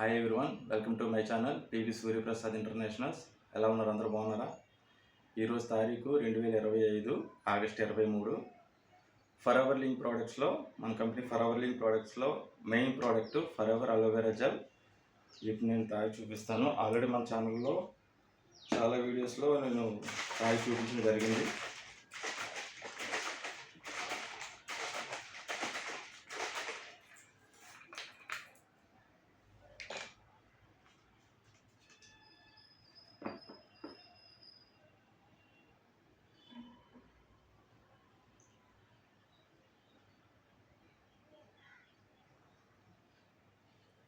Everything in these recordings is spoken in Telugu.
Hi everyone welcome to my channel PV Suryaprasad internationals ఎలా ఉన్నారు? అందరూ బాగున్నారా? ఈరోజు తారీఖు రెండు వేల ఇరవై ఐదు ఆగస్ట్ ఇరవై మూడు. ఫర్ ఎవర్ లింక్ ప్రోడక్ట్స్లో మన company forever link ప్రోడక్ట్స్లో main product forever aloe vera gel ఇప్పుడు నేను తాగి చూపిస్తాను. ఆల్రెడీ మన ఛానల్లో చాలా వీడియోస్లో నేను తాగి చూపించడం జరిగింది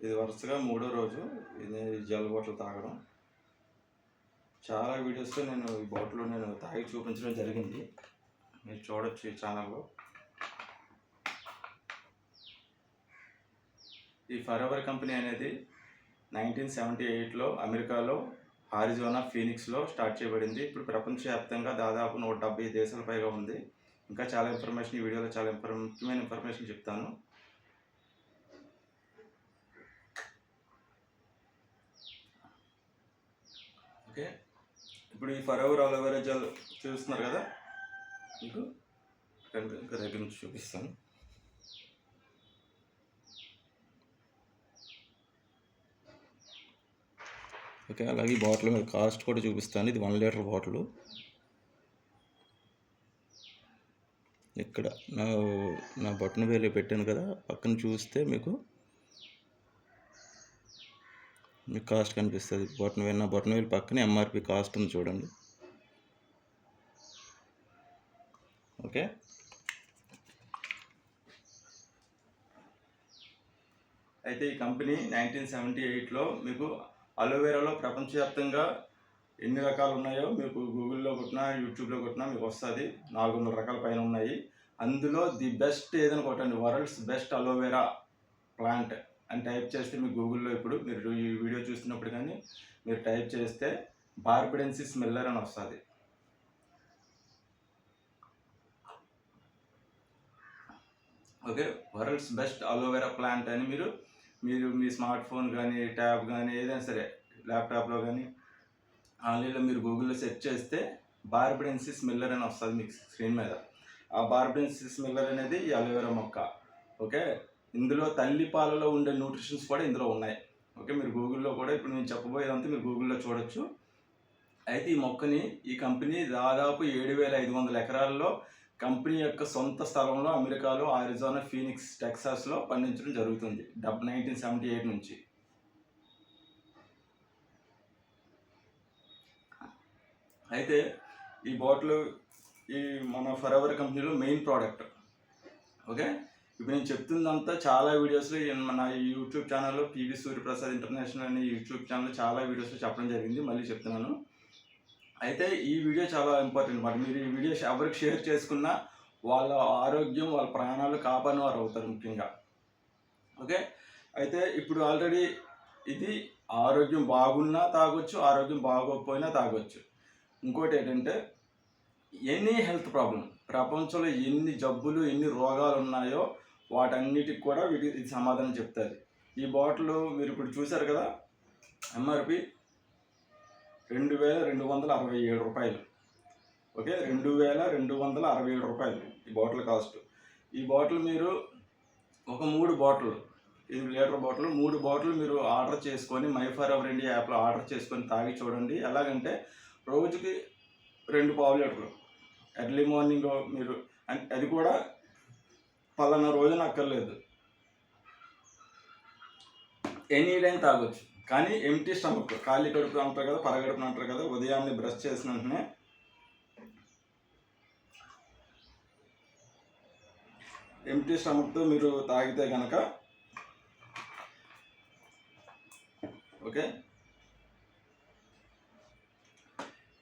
ఇది వరుసగా మూడో రోజు ఇది జల్ బాటిల్ తాగడం. చాలా వీడియోస్లో నేను ఈ బాటిల్లో నేను తాగి చూపించడం జరిగింది. మీరు చూడొచ్చు ఈ ఛానల్లో ఈ ఫర్ కంపెనీ అనేది నైన్టీన్ సెవెంటీ ఎయిట్లో అమెరికాలో హారిజోనా ఫీనిక్స్లో స్టార్ట్ చేయబడింది. ఇప్పుడు ప్రపంచవ్యాప్తంగా దాదాపు నూట డెబ్బై దేశాల పైగా ఉంది. ఇంకా చాలా ఇన్ఫర్మేషన్ ఈ వీడియోలో చాలా ఇన్ఫర్ ముఖ్యమైన ఇన్ఫర్మేషన్ చెప్తాను. ఓకే. ఇప్పుడు ఈ ఫర్ ఎవర్ అలోవెరా జెల్ చూస్తున్నారు కదా? మీకు? ఇంకా దగ్గర నుంచి చూపిస్తాను. ఓకే అలాగే ఈ బాటిల్ మీద కాస్ట్ కూడా చూపిస్తాను. ఇది వన్ లీటర్ బాటిల్. ఇక్కడ నా నా బటన్ వేలు పెట్టాను కదా పక్కన చూస్తే మీకు మీకు కాస్ట్ కనిపిస్తుంది. బటన్ వేలు నా బటన్ వేలు పక్కనే ఎంఆర్పి కాస్ట్ ఉంది చూడండి. ఓకే? అయితే ఈ కంపెనీ నైన్టీన్ సెవెంటీ ఎయిట్లో మీకు అలోవెరాలో ప్రపంచవ్యాప్తంగా ఎన్ని రకాలు ఉన్నాయో మీకు గూగుల్లో కొట్టినా యూట్యూబ్లో కొట్టినా మీకు వస్తుంది. నాలుగు వందల రకాల పైన ఉన్నాయి. అందులో ది బెస్ట్ ఏదైనా కొట్టండి. World's best aloe vera plant. అని టైప్ చేస్తే మీకు గూగుల్లో ఇప్పుడు మీరు ఈ వీడియో చూస్తున్నప్పుడు కానీ మీరు టైప్ చేస్తే బార్బిడెన్సిస్ మిల్లర్ అని వస్తుంది. Okay world's best aloe vera plant అని మీరు మీరు మీ స్మార్ట్ ఫోన్ కానీ ట్యాబ్ కానీ ఏదైనా సరే ల్యాప్టాప్లో కానీ ఆన్లైన్లో మీరు గూగుల్లో సెర్చ్ చేస్తే బార్బిడెన్సిస్ మిల్లర్ అని వస్తుంది మీకు స్క్రీన్ మీద. ఆ బార్బిడెన్సిస్ మిల్లర్ అనేది ఈ అలోవెరా మొక్క. ఓకే ఇందులో తల్లి పాలలో ఉండే న్యూట్రిషన్స్ కూడా ఇందులో ఉన్నాయి. ఓకే మీరు గూగుల్లో కూడా ఇప్పుడు నేను చెప్పబోయేదంతా మీరు గూగుల్లో చూడొచ్చు. అయితే ఈ మొక్కని ఈ కంపెనీ దాదాపు ఏడు వేల ఐదు వందల ఎకరాల్లో కంపెనీ యొక్క సొంత స్థలంలో అమెరికాలో ఆరిజోనా ఫీనిక్స్ టెక్సాస్లో పండించడం జరుగుతుంది. డబ్ నైన్టీన్ సెవెంటీ ఎయిట్ నుంచి. అయితే ఈ బాటిల్ ఈ మన ఫర్ ఎవర్ కంపెనీలో మెయిన్ ప్రోడక్ట్ ఓకే ఇప్పుడు నేను చెప్తుందంతా చాలా వీడియోస్లో నా మన యూట్యూబ్ ఛానల్లో పివి సూర్యప్రసాద్ ఇంటర్నేషనల్ అనే యూట్యూబ్ ఛానల్లో చాలా వీడియోస్లో చెప్పడం జరిగింది మళ్ళీ చెప్తున్నాను. అయితే ఈ వీడియో చాలా ఇంపార్టెంట్ అనమాట మీరు ఈ వీడియో ఎవరికి షేర్ చేసుకున్నా వాళ్ళ ఆరోగ్యం వాళ్ళ ప్రాణాలు కాపాడిన వారు అవుతారు ముఖ్యంగా. ఓకే? అయితే ఇప్పుడు ఆల్రెడీ ఇది ఆరోగ్యం బాగున్నా తాగొచ్చు ఆరోగ్యం బాగోకపోయినా తాగొచ్చు. ఇంకోటి ఏంటంటే ఎనీ హెల్త్ ప్రాబ్లం ప్రపంచంలో ఎన్ని జబ్బులు ఎన్ని రోగాలు ఉన్నాయో వాటన్నిటికి కూడా వీటి ఇది సమాధానం చెప్తుంది. ఈ బాటిల్ మీరు ఇప్పుడు చూశారు కదా ఎంఆర్పి రెండు వేల రెండు వందల అరవై ఏడు రూపాయలు. ఓకే రెండు వేల రెండు వందల అరవై ఏడు రూపాయలు ఈ బాటిల్ కాస్ట్. ఈ బాటిల్ మీరు ఒక మూడు బాటిల్ ఇది లీటర్ బాటిల్ మూడు బాటిల్ మీరు ఆర్డర్ చేసుకొని మై ఫర్ ఎవర్ ఇండియా యాప్లో ఆర్డర్ చేసుకొని తాగి చూడండి. ఎలాగంటే రోజుకి రెండు పావు లీటర్లు ఎర్లీ మార్నింగ్ మీరు అది కూడా పలానా రోజున అక్కర్లేదు. ఎనీ టైం తాగొచ్చు. కానీ ఎంటీ స్టమక్ ఖాళీ కడుపు అంటారు కదా పరగడుపున అంటారు కదా ఉదయాన్నే బ్రష్ చేసిన వెంటనే ఎంటీ స్టమక్తో మీరు తాగితే కనుక ఓకే?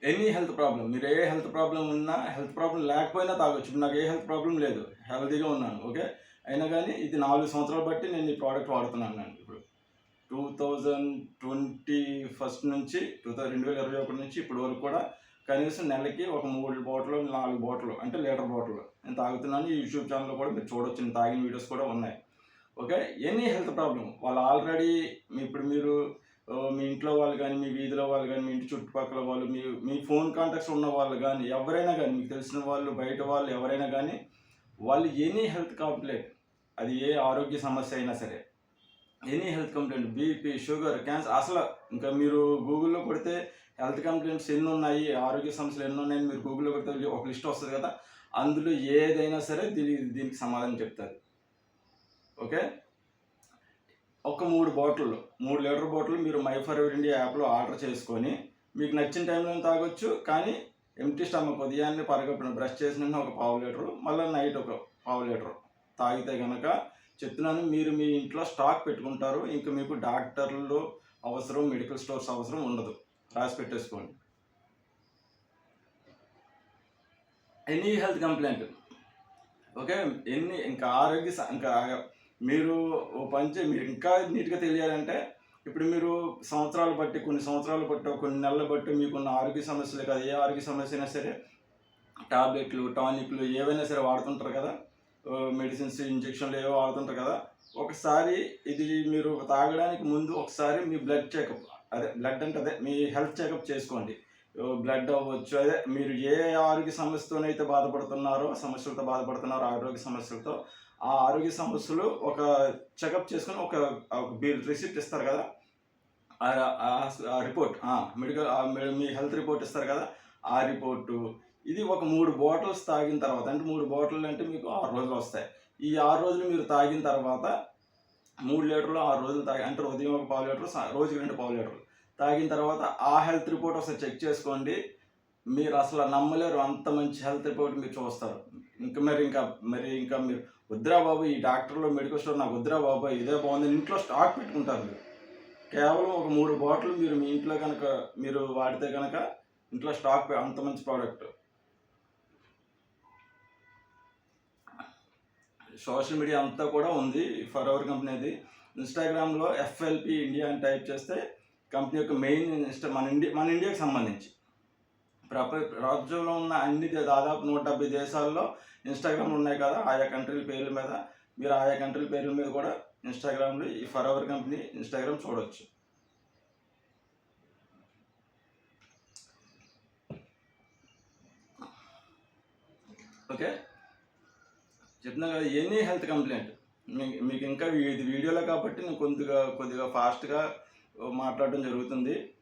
ఎనీ హెల్త్ ప్రాబ్లం మీరు ఏ హెల్త్ ప్రాబ్లం ఉన్నా హెల్త్ ప్రాబ్లం లేకపోయినా తాగొచ్చు. ఇప్పుడు నాకు ఏ హెల్త్ ప్రాబ్లం లేదు. హెల్తీగా ఉన్నాను ఓకే అయినా కానీ ఇది నాలుగు సంవత్సరాలు బట్టి నేను ఈ ప్రోడక్ట్ వాడుతున్నాను నేను ఇప్పుడు. టూ థౌజండ్ ట్వంటీ ఫస్ట్ నుంచి టూ థౌజండ్ రెండు వేల ఇరవై ఒకటి నుంచి ఇప్పటి వరకు కూడా కనీసం నెలకి ఒక మూడు బాటిల్ నాలుగు బాటిల్ అంటే లీటర్ బాటిల్ నేను తాగుతున్నాను. ఈ యూట్యూబ్ ఛానల్లో కూడా మీరు చూడొచ్చు. నేను తాగిన వీడియోస్ కూడా ఉన్నాయి. ఓకే ఎనీ హెల్త్ ప్రాబ్లం వాళ్ళు ఆల్రెడీ ఇప్పుడు మీరు మీ ఇంట్లో వాళ్ళు కానీ మీ వీధిలో వాళ్ళు కానీ మీ ఇంటి చుట్టుపక్కల వాళ్ళు మీ మీ ఫోన్ కాంటాక్ట్స్ ఉన్న వాళ్ళు కానీ ఎవరైనా కానీ మీకు తెలిసిన వాళ్ళు బయట వాళ్ళు ఎవరైనా కానీ వాళ్ళు ఎనీ హెల్త్ కంప్లైంట్ అది ఏ ఆరోగ్య సమస్య అయినా సరే any health complaint BP sugar cancer అసలు ఇంకా మీరు గూగుల్లో కొడితే హెల్త్ కంప్లైంట్స్ ఎన్ని ఉన్నాయి ఆరోగ్య సమస్యలు ఎన్ని ఉన్నాయని మీరు గూగుల్లో కొడితే ఒక లిస్ట్ వస్తుంది కదా అందులో ఏదైనా సరే దీని దీనికి సమాధానం చెప్తారు. ఓకే? ఒక మూడు బాటిల్ మూడు లీటర్ బాటిల్ మీరు మై ఫర్ ఎవర్ ఇండియా యాప్లో ఆర్డర్ చేసుకొని మీకు నచ్చిన టైంలో తాగొచ్చు కానీ ఎంటీ స్టమక్ ఉదయాన్నే పరగప్పుడు బ్రష్ చేసిన ఒక పావు లీటరు మళ్ళీ నైట్ ఒక పావు లీటరు తాగితే కనుక చెప్తున్నాను మీరు మీ ఇంట్లో స్టాక్ పెట్టుకుంటారు ఇంకా మీకు డాక్టర్లు అవసరం మెడికల్ స్టోర్స్ అవసరం ఉండదు. రాసి పెట్టేసుకోండి. ఎనీ హెల్త్ కంప్లైంట్ ఓకే ఎన్ని ఇంకా ఆరోగ్య స- ఇంకా మీరు ఓ పంచే మీరు ఇంకా నీట్గా తెలియాలంటే ఇప్పుడు మీరు సంవత్సరాలు బట్టి కొన్ని సంవత్సరాలు బట్టి కొన్ని నెలలు బట్టి మీకున్న ఆరోగ్య సమస్యలు కదా ఏ ఆరోగ్య సమస్య అయినా సరే టాబ్లెట్లు టానిక్లు ఏవైనా సరే వాడుతుంటారు కదా మెడిసిన్స్ ఇంజక్షన్లు ఏవో వాడుతుంటారు కదా ఒకసారి ఇది మీరు తాగడానికి ముందు ఒకసారి మీ బ్లడ్ చెకప్ అదే బ్లడ్ అంటే అదే మీ హెల్త్ చెకప్ చేసుకోండి. బ్లడ్ అవ్వచ్చు అదే మీరు ఏ ఆరోగ్య సమస్యతోనైతే బాధపడుతున్నారో సమస్యలతో బాధపడుతున్నారో ఆరోగ్య సమస్యలతో ఆ ఆరోగ్య సమస్యలు ఒక చెకప్ చేసుకుని ఒక బిల్ రిసిప్ట్ ఇస్తారు కదా? రిపోర్ట్ మెడికల్ మీ హెల్త్ రిపోర్ట్ ఇస్తారు కదా? ఆ రిపోర్టు ఇది ఒక మూడు బాటిల్స్ తాగిన తర్వాత అంటే మూడు బాటిల్ అంటే మీకు ఆరు రోజులు వస్తాయి. ఈ ఆరు రోజులు మీరు తాగిన తర్వాత మూడు లీటర్లు ఆరు రోజులు తాగి అంటే ఉదయం ఒక పావు లీటర్ రోజుకి రెండు పావు లీటర్లు. తాగిన తర్వాత ఆ హెల్త్ రిపోర్ట్ ఒకసారి చెక్ చేసుకోండి. మీరు అసలు నమ్మలేరు అంత మంచి హెల్త్ రిపోర్ట్ మీరు చూస్తారు. ఇంకా మరి ఇంకా మరి ఇంకా మీరు వద్దురా బాబు ఈ డాక్టర్లో మెడికల్ స్టోర్ నాకు వద్దురా బాబు ఇదే బాగుంది. ఇంట్లో స్టాక్ పెట్టుకుంటారు మీరు. కేవలం ఒక మూడు బాటిల్ మీరు మీ ఇంట్లో కనుక మీరు వాడితే కనుక ఇంట్లో స్టాక్ అంత మంచి ప్రోడక్ట్. సోషల్ మీడియా అంతా కూడా ఉంది ఫర్ అవర్ కంపెనీది ఇన్స్టాగ్రామ్లో ఎఫ్ఎల్పి ఇండియా అని టైప్ చేస్తే కంపెనీ యొక్క మెయిన్ ఇన్స్టా మన ఇండియా మన ఇండియాకి సంబంధించి. ప్రప రాజ్యంలో ఉన్న అన్ని దాదాపు నూట డెబ్బై దేశాల్లో ఇన్స్టాగ్రామ్లు ఉన్నాయి కదా ఆయా కంట్రీల పేర్ల మీద. మీరు ఆయా కంట్రీల పేర్ల మీద కూడా ఇన్స్టాగ్రామ్లో ఈ ఫర్ అవర్ కంపెనీ ఇన్స్టాగ్రామ్ చూడవచ్చు ఓకే? చెప్తున్నా కదా ఎనీ హెల్త్ కంప్లైంట్. మీకు మీకు ఇంకా వీ- ఇది వీడియోలో కాబట్టి నేను కొద్దిగా కొద్దిగా ఫాస్ట్గా మాట్లాడడం జరుగుతుంది.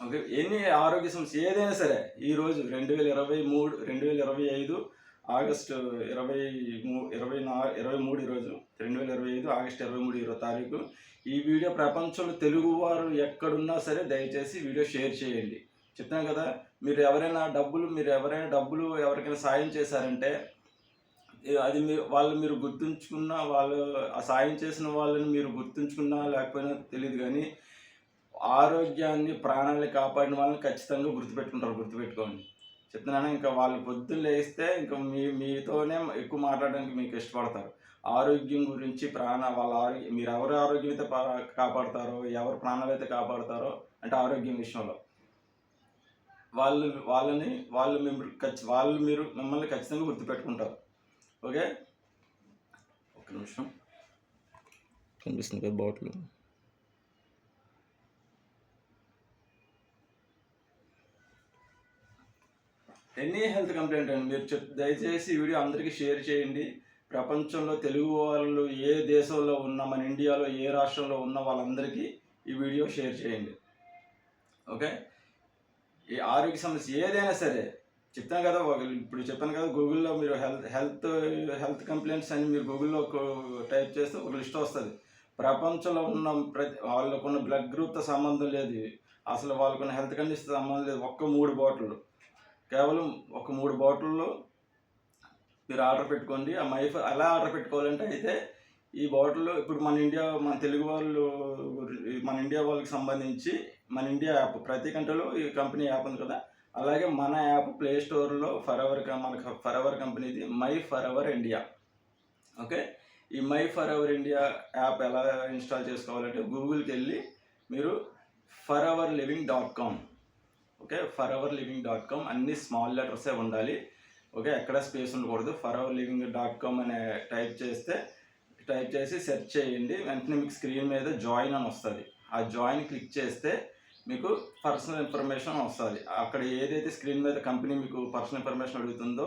ఓకే ఎన్ని ఆరోగ్య సమస్య ఏదైనా సరే ఈరోజు రెండు వేల ఇరవై మూడు రెండు వేల ఇరవై ఐదు ఆగస్టు ఇరవై మూ ఇరవై నా ఇరవై మూడు ఈరోజు రెండు వేల ఇరవై ఐదు ఆగస్టు ఇరవై మూడు ఇరవై తారీఖు. ఈ వీడియో ప్రపంచంలో తెలుగువారు ఎక్కడున్నా సరే దయచేసి వీడియో షేర్ చేయండి. చెప్తాను కదా మీరు ఎవరైనా డబ్బులు మీరు ఎవరైనా డబ్బులు ఎవరికైనా సాయం చేశారంటే అది మీ వాళ్ళు మీరు గుర్తుంచుకున్న వాళ్ళు ఆ సాయం చేసిన వాళ్ళని మీరు గుర్తుంచుకున్నా లేకపోయినా తెలియదు కానీ ఆరోగ్యాన్ని ప్రాణాన్ని కాపాడిన వాళ్ళని ఖచ్చితంగా గుర్తుపెట్టుకుంటారు గుర్తుపెట్టుకోండి. చెప్తున్నాను ఇంకా వాళ్ళు పొద్దున్న లేస్తే ఇంకా మీ మీతోనే ఎక్కువ మాట్లాడడానికి మీకు ఇష్టపడతారు. ఆరోగ్యం గురించి ప్రాణ వాళ్ళ ఆరోగ్యం మీరు ఎవరు ఆరోగ్యం అయితే పా- కాపాడతారో ఎవరు ప్రాణాలు అయితే కాపాడతారో అంటే ఆరోగ్యం విషయంలో. వాళ్ళు వాళ్ళని వాళ్ళు మిమ్మల్ని ఖచ్చి వాళ్ళు మీరు మిమ్మల్ని ఖచ్చితంగా గుర్తుపెట్టుకుంటారు. ఓకే? ఒక్క నిమిషం. కనిపిస్తుంది కదా బాటిల్. ఎనీ హెల్త్ కంప్లైంట్ అండి. మీరు చెప్ దయచేసి ఈ వీడియో అందరికీ షేర్ చేయండి. ప్రపంచంలో తెలుగు వాళ్ళు ఏ దేశంలో ఉన్న మన ఇండియాలో ఏ రాష్ట్రంలో ఉన్న వాళ్ళందరికీ ఈ వీడియో షేర్ చేయండి. ఓకే? ఈ ఆరోగ్య సమస్య ఏదైనా సరే చెప్తాను కదా ఇప్పుడు చెప్పాను కదా గూగుల్లో మీరు హెల్త్ హెల్త్ హెల్త్ కంప్లైంట్స్ అని మీరు గూగుల్లో టైప్ చేస్తే ఒక లిస్ట్ వస్తుంది. ప్రపంచంలో ఉన్న ప్రతి వాళ్ళకున్న బ్లడ్ గ్రూప్తో సంబంధం లేదు. అసలు వాళ్ళకున్న హెల్త్ కండిషన్ సంబంధం లేదు. ఒక్క మూడు బాటిల్ కేవలం ఒక మూడు బాటిల్లో మీరు ఆర్డర్ పెట్టుకోండి. ఆ మైఫ్ ఎలా ఆర్డర్ పెట్టుకోవాలంటే అయితే ఈ బాటిల్లో ఇప్పుడు మన ఇండియా మన తెలుగు వాళ్ళు మన ఇండియా వాళ్ళకి సంబంధించి మన ఇండియా యాప్ ప్రతి కంట్రీలో ఈ కంపెనీ యాప్ ఉంది కదా. అలాగే మన యాప్ ప్లే స్టోర్లో ఫర్ ఎవర్ మనకు ఫర్ ఎవర్ కంపెనీది my for ever India okay? ఈ my for ever India app ఎలా ఇన్స్టాల్ చేసుకోవాలంటే గూగుల్కి వెళ్ళి మీరు forever living dot com okay? Forever living dot com అన్ని స్మాల్ లెటర్సే ఉండాలి. ఓకే? ఎక్కడ స్పేస్ ఉండకూడదు. For hour living dot com అనే టైప్ చేస్తే టైప్ చేసి సెర్చ్ చేయండి. వెంటనే మీకు స్క్రీన్ మీద జాయిన్ అని వస్తుంది. ఆ జాయిన్ క్లిక్ చేస్తే మీకు పర్సనల్ ఇన్ఫర్మేషన్ వస్తుంది. అక్కడ ఏదైతే స్క్రీన్ మీద కంపెనీ మీకు పర్సనల్ ఇన్ఫర్మేషన్ అడుగుతుందో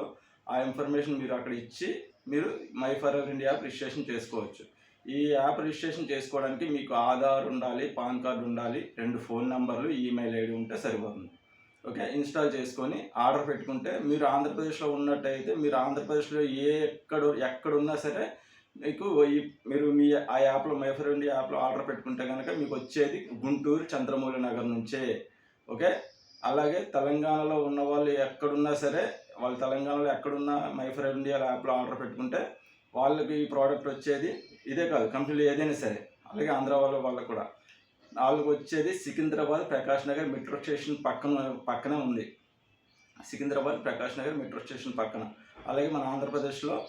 ఆ ఇన్ఫర్మేషన్ మీరు అక్కడ ఇచ్చి మీరు my forever India app registration చేసుకోవచ్చు. ఈ యాప్ రిజిస్ట్రేషన్ చేసుకోవడానికి మీకు ఆధార్ ఉండాలి పాన్ కార్డు ఉండాలి రెండు ఫోన్ నెంబర్లు ఈమెయిల్ ఐడి ఉంటే సరిపోతుంది. ఓకే ఇన్స్టాల్ చేసుకొని ఆర్డర్ పెట్టుకుంటే మీరు ఆంధ్రప్రదేశ్లో ఉన్నట్టయితే మీరు ఆంధ్రప్రదేశ్లో ఏ ఎక్కడ ఎక్కడున్నా సరే మీకు ఈ మీరు మీ ఆ యాప్లో మై ఫర్ ఇండియా యాప్లో ఆర్డర్ పెట్టుకుంటే కనుక మీకు వచ్చేది గుంటూరు చంద్రమౌళి నగర్ నుంచే. ఓకే అలాగే తెలంగాణలో ఉన్న వాళ్ళు ఎక్కడున్నా సరే వాళ్ళు తెలంగాణలో ఎక్కడున్నా మై ఫ్రెండ్ ఇండియా యాప్లో ఆర్డర్ పెట్టుకుంటే వాళ్ళకి ఈ ప్రోడక్ట్ వచ్చేది ఇదే కాదు కంపెనీలు ఏదైనా సరే. అలాగే ఆంధ్ర వాళ్ళ వాళ్ళకు కూడా. వాళ్ళకి వచ్చేది సికింద్రాబాద్ ప్రకాష్ నగర్ మెట్రో స్టేషన్ పక్కన పక్కనే ఉంది. సికింద్రాబాద్ ప్రకాష్ నగర్ మెట్రో స్టేషన్ పక్కన. అలాగే మన ఆంధ్రప్రదేశ్లో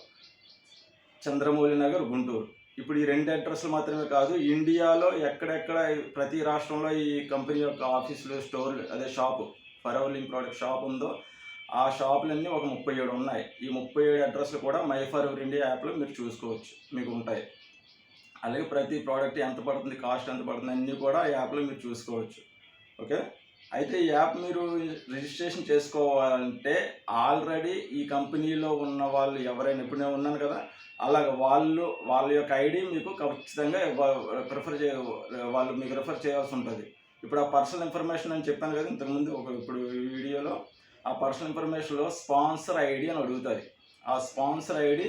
చంద్రమౌళి నగర్ గుంటూరు. ఇప్పుడు ఈ రెండు అడ్రస్లు మాత్రమే కాదు ఇండియాలో ఎక్కడెక్కడ ప్రతి రాష్ట్రంలో ఈ కంపెనీ యొక్క ఆఫీసులు స్టోర్లు అదే షాపు ఫర్ ప్రోడక్ట్ షాప్ ఉందో ఆ షాపులన్నీ ఒక ముప్పై ఏడు ఉన్నాయి. ఈ ముప్పై ఏడు అడ్రస్లు కూడా మై ఫర్ ఇండియా యాప్లో మీరు చూసుకోవచ్చు. మీకు ఉంటాయి. అలాగే ప్రతి ప్రోడక్ట్ ఎంత పడుతుంది కాస్ట్ ఎంత పడుతుంది అన్నీ కూడా యాప్లో మీరు చూసుకోవచ్చు. ఓకే? అయితే ఈ యాప్ మీరు రిజిస్ట్రేషన్ చేసుకోవాలంటే ఆల్రెడీ ఈ కంపెనీలో ఉన్న వాళ్ళు ఎవరైనా ఇప్పుడు నేను ఉన్నాను కదా అలాగ వాళ్ళు వాళ్ళ యొక్క ఐడి మీకు ఖచ్చితంగా ప్రిఫర్ చే వాళ్ళు మీకు రిఫర్ చేయాల్సి ఉంటుంది. ఇప్పుడు ఆ పర్సనల్ ఇన్ఫర్మేషన్ అని చెప్పాను కదా ఇంతకుముందు ఒక ఇప్పుడు వీడియోలో ఆ పర్సనల్ ఇన్ఫర్మేషన్లో స్పాన్సర్ ఐడి అని అడుగుతుంది. ఆ స్పాన్సర్ ఐడి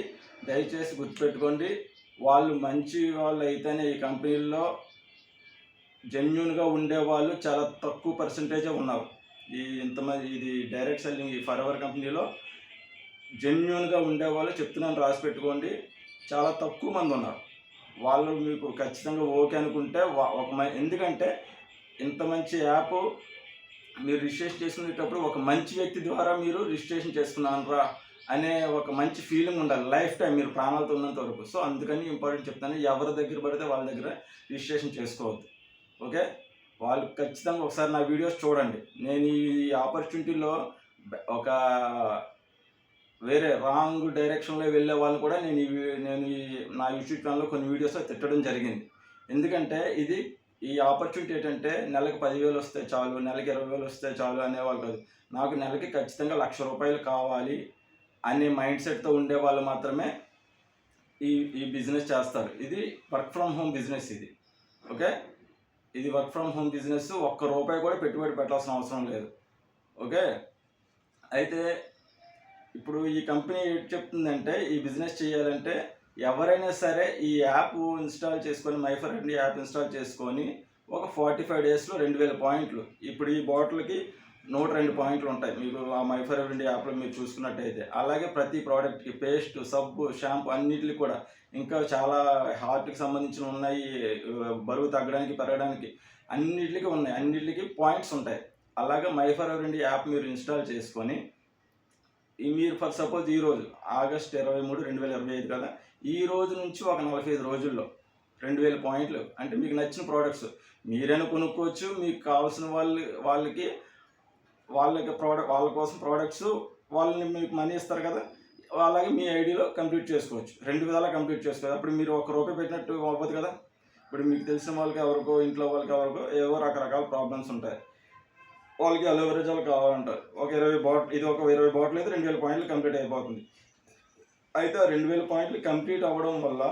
దయచేసి గుర్తుపెట్టుకోండి. వాళ్ళు మంచి వాళ్ళు అయితేనే ఈ కంపెనీల్లో జెన్యున్గా ఉండే వాళ్ళు చాలా తక్కువ పర్సంటేజే ఉన్నారు. ఈ ఇంతమంది ఇది డైరెక్ట్ సెల్లింగ్ ఈ ఫర్ ఎవర్ కంపెనీలో జెన్యున్గా ఉండేవాళ్ళు చెప్తున్నాను రాసి పెట్టుకోండి. చాలా తక్కువ మంది ఉన్నారు. వాళ్ళు మీకు ఖచ్చితంగా ఓకే అనుకుంటే ఒక ఎందుకంటే ఇంత మంచి యాప్ మీరు రిజిస్ట్రేషన్ చేసుకునేటప్పుడు ఒక మంచి వ్యక్తి ద్వారా మీరు రిజిస్ట్రేషన్ చేసుకున్నారా అనే ఒక మంచి ఫీలింగ్ ఉండాలి. లైఫ్ టైం మీరు ప్రాణాలతో ఉన్నంత వరకు. సో అందుకని ఇంపార్టెంట్ చెప్తాను. ఎవరి దగ్గర పడితే వాళ్ళ దగ్గర రిజిస్ట్రేషన్ చేసుకోవద్దు. ఓకే వాళ్ళు ఖచ్చితంగా ఒకసారి నా వీడియోస్ చూడండి. నేను ఈ ఆపర్చునిటీలో ఒక వేరే రాంగ్ డైరెక్షన్లో వెళ్ళే వాళ్ళని కూడా నేను ఈ నేను ఈ నా యూట్యూబ్ ఛానల్లో కొన్ని వీడియోస్ తిట్టడం జరిగింది. ఎందుకంటే ఇది ఈ ఆపర్చునిటీ ఏంటంటే నెలకు పదివేలు వస్తే చాలు నెలకి ఇరవై వేలు వస్తే చాలు అనేవాళ్ళు కాదు. నాకు నెలకి ఖచ్చితంగా లక్ష రూపాయలు కావాలి. అనే మైండ్ సెట్తో ఉండే వాళ్ళు మాత్రమే ఈ ఈ బిజినెస్ చేస్తారు. ఇది వర్క్ ఫ్రమ్ హోమ్ బిజినెస్ ఇది. ఓకే? ఇది వర్క్ ఫ్రమ్ హోమ్ బిజినెస్ ఒక్క రూపాయి కూడా పెట్టుబడి పెట్టాల్సిన అవసరం లేదు. ఓకే? అయితే ఇప్పుడు ఈ కంపెనీ ఏం చెప్తుందంటే ఈ బిజినెస్ చేయాలంటే ఎవరైనా సరే ఈ యాప్ ఇన్స్టాల్ చేసుకొని మైఫర్ ఇండియా యాప్ ఇన్స్టాల్ చేసుకొని ఒక ఫార్టీ ఫైవ్ డేస్లో రెండు వేల పాయింట్లు. ఇప్పుడు ఈ బాటిల్కి నూట రెండు పాయింట్లు ఉంటాయి. మీకు ఆ మైఫర్ ఇండియా యాప్లో మీరు చూసుకున్నట్టయితే. అలాగే ప్రతి ప్రోడక్ట్కి పేస్ట్ సబ్బు షాంపూ అన్నిటికి కూడా. ఇంకా చాలా హార్ట్కి సంబంధించిన ఉన్నాయి బరువు తగ్గడానికి పెరగడానికి. అన్నిటికీ ఉన్నాయి. అన్నిటికీ పాయింట్స్ ఉంటాయి. అలాగే మైఫర్ ఇండియా యాప్ మీరు ఇన్స్టాల్ చేసుకొని మీరు ఫర్ సపోజ్ ఈ రోజు ఆగస్ట్ ఇరవై మూడు రెండు వేల ఇరవై ఐదు కదా ఈ రోజు నుంచి ఒక నలభై ఐదు రోజుల్లో రెండు వేల పాయింట్లు. అంటే మీకు నచ్చిన ప్రోడక్ట్స్ మీరైనా కొనుక్కోవచ్చు. మీకు కావాల్సిన వాళ్ళు వాళ్ళకి వాళ్ళకి ప్రోడక్ట్ వాళ్ళ కోసం ప్రోడక్ట్స్ వాళ్ళని మీకు మనీ ఇస్తారు కదా అలాగే మీ ఐడిలో కంప్లీట్ చేసుకోవచ్చు. రెండు విధాలా కంప్లీట్ చేసుకోవచ్చు. అప్పుడు మీరు ఒక రూపాయి పెట్టినట్టు అవ్వదు కదా. ఇప్పుడు మీకు తెలిసిన వాళ్ళకి ఎవరికో ఇంట్లో వాళ్ళకి ఎవరికో ఏవో రకరకాల ప్రాబ్లమ్స్ ఉంటాయి. వాళ్ళకి అలోవరేజాలు కావాలంటారు. ఒక ఇరవై బాటిల్ ఇది ఒక ఇరవై బాటిల్ అయితే రెండు వేల పాయింట్లు కంప్లీట్ అయిపోతుంది. అయితే ఆ రెండు వేల పాయింట్లు కంప్లీట్ అవ్వడం వల్ల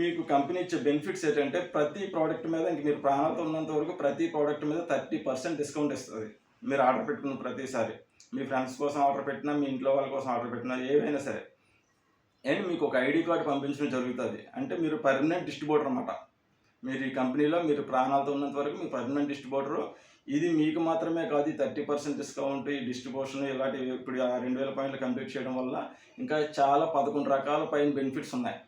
మీకు కంపెనీ ఇచ్చే బెనిఫిట్స్ ఏంటంటే ప్రతి ప్రోడక్ట్ మీద ఇంక మీరు ప్రాణాలతో ఉన్నంత వరకు ప్రతి ప్రోడక్ట్ మీద థర్టీ పర్సెంట్ డిస్కౌంట్ ఇస్తుంది. మీరు ఆర్డర్ పెట్టుకున్న ప్రతిసారి. మీ ఫ్రెండ్స్ కోసం ఆర్డర్ పెట్టినా మీ ఇంట్లో వాళ్ళ కోసం ఆర్డర్ పెట్టినా ఏవైనా సరే. అండ్ మీకు ఒక ఐడి కార్డు పంపించడం జరుగుతుంది. అంటే మీరు పర్మనెంట్ డిస్ట్రిబ్యూటర్ అనమాట మీరు ఈ కంపెనీలో మీరు ప్రాణాలతో ఉన్నంత వరకు మీ పర్మనెంట్ డిస్ట్రిబ్యూటరు ఇది మీకు మాత్రమే కాదు ఈ థర్టీ పర్సెంట్ డిస్కౌంట్ ఈ డిస్ట్రిబ్యూషన్ ఇలాంటివి ఇప్పుడు ఆ రెండు వేల పాయింట్లు కంప్లీట్ చేయడం వల్ల ఇంకా చాలా పదకొండు రకాల పైన బెనిఫిట్స్ ఉన్నాయి.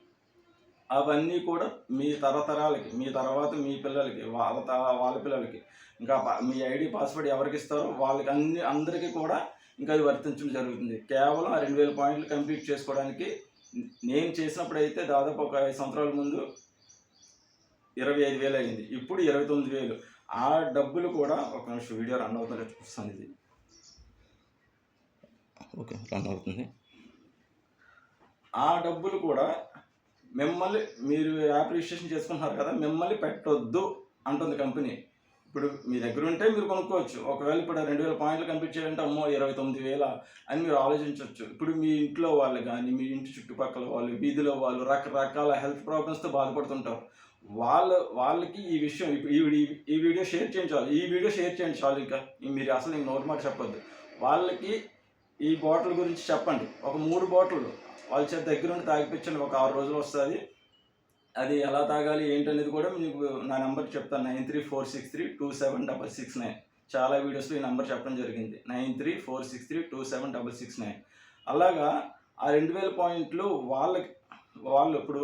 అవన్నీ కూడా మీ తరతరాలకి మీ తర్వాత మీ పిల్లలకి వాళ్ళ త- వాళ్ళ పిల్లలకి. ఇంకా మీ ఐడి పాస్వర్డ్ ఎవరికి ఇస్తారో వాళ్ళకి అన్ని అందరికీ కూడా ఇంకా అది వర్తించడం జరుగుతుంది. కేవలం ఆ రెండు వేల పాయింట్లు కంప్లీట్ చేసుకోవడానికి నేను చేసినప్పుడు అయితే దాదాపు ఒక ఐదు సంవత్సరాల ముందు ఇరవై ఐదు వేలు అయింది. ఇప్పుడు ఇరవై తొమ్మిది వేలు. ఆ డబ్బులు కూడా ఒక నిమిషం వీడియో రన్ అవుతుంది చూస్తాను ఇది. ఓకే రన్ అవుతుంది. ఆ డబ్బులు కూడా మిమ్మల్ని మీరు యాప్ రిజిస్ట్రేషన్ చేసుకుంటున్నారు కదా మిమ్మల్ని పెట్టొద్దు అంటుంది కంపెనీ ఇప్పుడు మీ దగ్గర ఉంటే మీరు కొనుక్కోవచ్చు. ఒకవేళ ఇప్పుడు రెండు వేల పాయింట్లు కంప్లీట్ చేయాలంటే అమ్మో ఇరవై తొమ్మిది వేల అని మీరు ఆలోచించవచ్చు ఇప్పుడు మీ ఇంట్లో వాళ్ళు కానీ మీ ఇంటి చుట్టుపక్కల వాళ్ళు వీధిలో వాళ్ళు రకరకాల హెల్త్ ప్రాబ్లమ్స్తో బాధపడుతుంటారు. వాళ్ళ వాళ్ళకి ఈ విషయం ఇప్పుడు ఈ వీడియో ఈ వీడియో షేర్ చేయండి చాలు. ఈ వీడియో షేర్ చేయండి చాలు ఇంకా. మీరు అసలు ఇంక నోటి మాట చెప్పొద్దు. వాళ్ళకి ఈ బాటిల్ గురించి చెప్పండి. ఒక మూడు బాటిల్ వాళ్ళ చేత దగ్గర ఉండి తాగిపించండి ఒక ఆరు రోజులు వస్తుంది. అది ఎలా తాగాలి ఏంటనేది కూడా మీకు నా నెంబర్ చెప్తాను. Nine three four six three two seven double six nine. చాలా వీడియోస్లో ఈ నెంబర్ చెప్పడం జరిగింది. Nine three four six three two seven double six nine. అలాగా ఆ రెండు వేల పాయింట్లు వాళ్ళకి వాళ్ళు ఇప్పుడు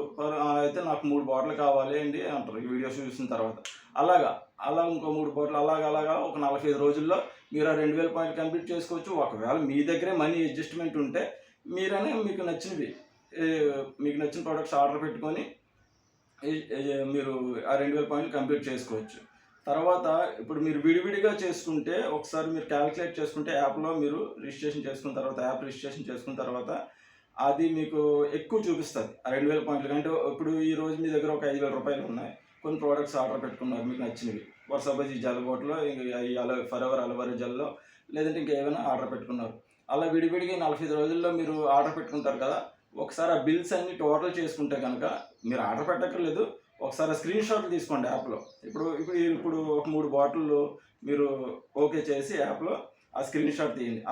అయితే నాకు మూడు బాటిల్ కావాలి అండి అంటారు. ఈ వీడియోస్ చూసిన తర్వాత. అలాగా అలా ఇంకో మూడు బాటిల్ అలాగా అలాగా ఒక నలభై ఐదు రోజుల్లో మీరు ఆ రెండు వేల పాయింట్లు కంప్లీట్ చేసుకోవచ్చు. ఒకవేళ మీ దగ్గరే మనీ అడ్జస్ట్మెంట్ ఉంటే మీరనే మీకు నచ్చినవి. మీకు నచ్చిన ప్రోడక్ట్స్ ఆర్డర్ పెట్టుకొని మీరు ఆ రెండు వేల పాయింట్లు కంప్లీట్ చేసుకోవచ్చు. తర్వాత ఇప్పుడు మీరు విడివిడిగా చేసుకుంటే ఒకసారి మీరు క్యాలిక్యులేట్ చేసుకుంటే యాప్లో మీరు రిజిస్ట్రేషన్ చేసుకున్న తర్వాత యాప్ రిజిస్ట్రేషన్ చేసుకున్న తర్వాత అది మీకు ఎక్కువ చూపిస్తుంది. ఆ రెండు వేల పాయింట్లు అంటే ఇప్పుడు ఈ రోజు మీ దగ్గర ఒక ఐదు వేల రూపాయలు ఉన్నాయి. కొన్ని ప్రోడక్ట్స్ ఆర్డర్ పెట్టుకున్నారు మీకు నచ్చినవి. ఫర్ జల ఈ జల్ బాటిల్లో అల ఫర్ ఎవర్ అలవరి జల్లో లేదంటే ఇంకా ఏమైనా ఆర్డర్ పెట్టుకున్నారు. అలా విడివిడిగా నలభై ఐదు రోజుల్లో మీరు ఆర్డర్ పెట్టుకుంటారు కదా ఒకసారి ఆ బిల్స్ అన్ని టోటల్ చేసుకుంటే కనుక మీరు ఆర్డర్ పెట్టక్కర్లేదు. ఒకసారి స్క్రీన్ షాట్లు తీసుకోండి యాప్లో ఇప్పుడు ఇప్పుడు ఇప్పుడు ఒక మూడు బాటిల్లో మీరు ఓకే చేసి యాప్లో ఆ స్క్రీన్ షాట్ తీయండి.